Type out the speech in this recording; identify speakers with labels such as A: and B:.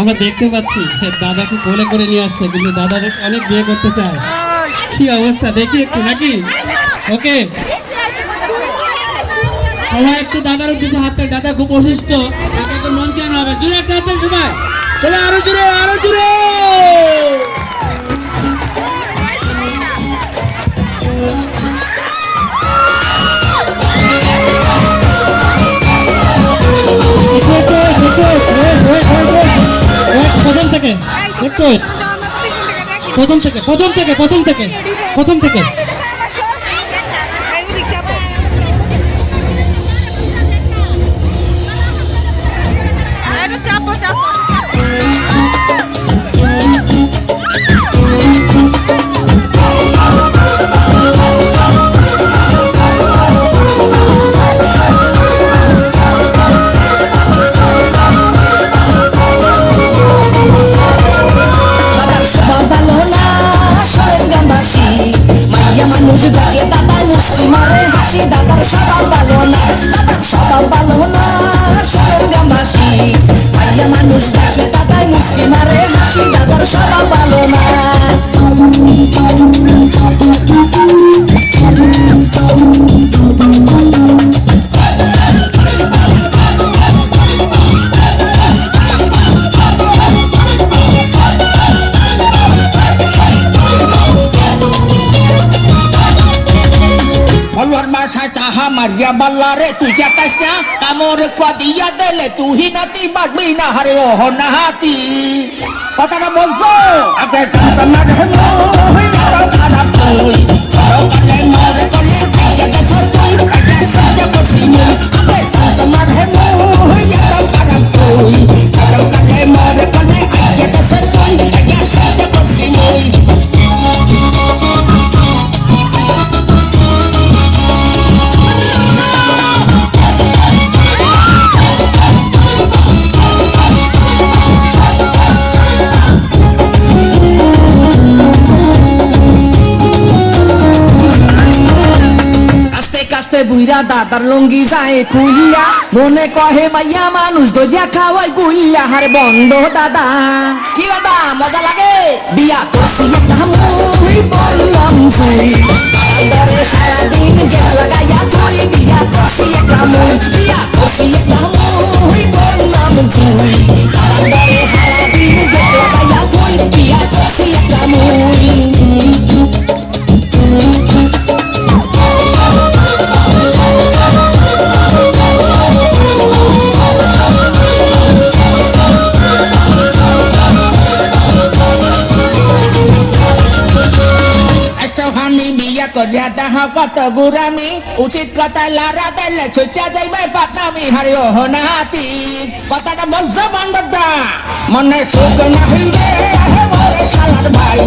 A: আমরা দেখতে পাচ্ছি দাদাকে কোলে করে নিয়ে আসছে, কিন্তু দাদা অনেক বিয়ে করতে চায়। কি অবস্থা, দেখি একটু, নাকি? ওকে।
B: সবাই একটু দাদার উদ্দেশ্যে হাতে দাদা খুব অসুস্থ, দাদাকে মঞ্চে হবে জোরে একটা হাতে সবাই। আরও জোরে আরও জোরে!
A: প্রথম থেকে প্রথম থেকে প্রথম থেকে প্রথম থেকে।
C: দাদার সকাল ভালো না
D: চাহা মারিয়া বাল্লারে, তুই যাতাস না কামর দিয়া দিলে তুই নাতি বাগবি না, হারে ওহ না হাতি কথাটা বলছো? আগে
C: কাস্তে বুইরা দাদার লঙ্গি যায় খুলিয়া মনে কহে মাইয়া মানুষ দরিয়া খাওয়াই গুইয়া। হারে বন্ধ দাদা। কি দাদা মজা লাগে? বিয়া করছি একটা মুই বললাম তুই সারাদিন
D: করিয়া দেহ কত গুরামি উচিত কথা লারা দিলে ছুটে যাইবে পাটনামি হারি ওহ নাতি কথাটা বলছো বান্ধবটা মনে সুখ না হইবে বলে শালার ভাই।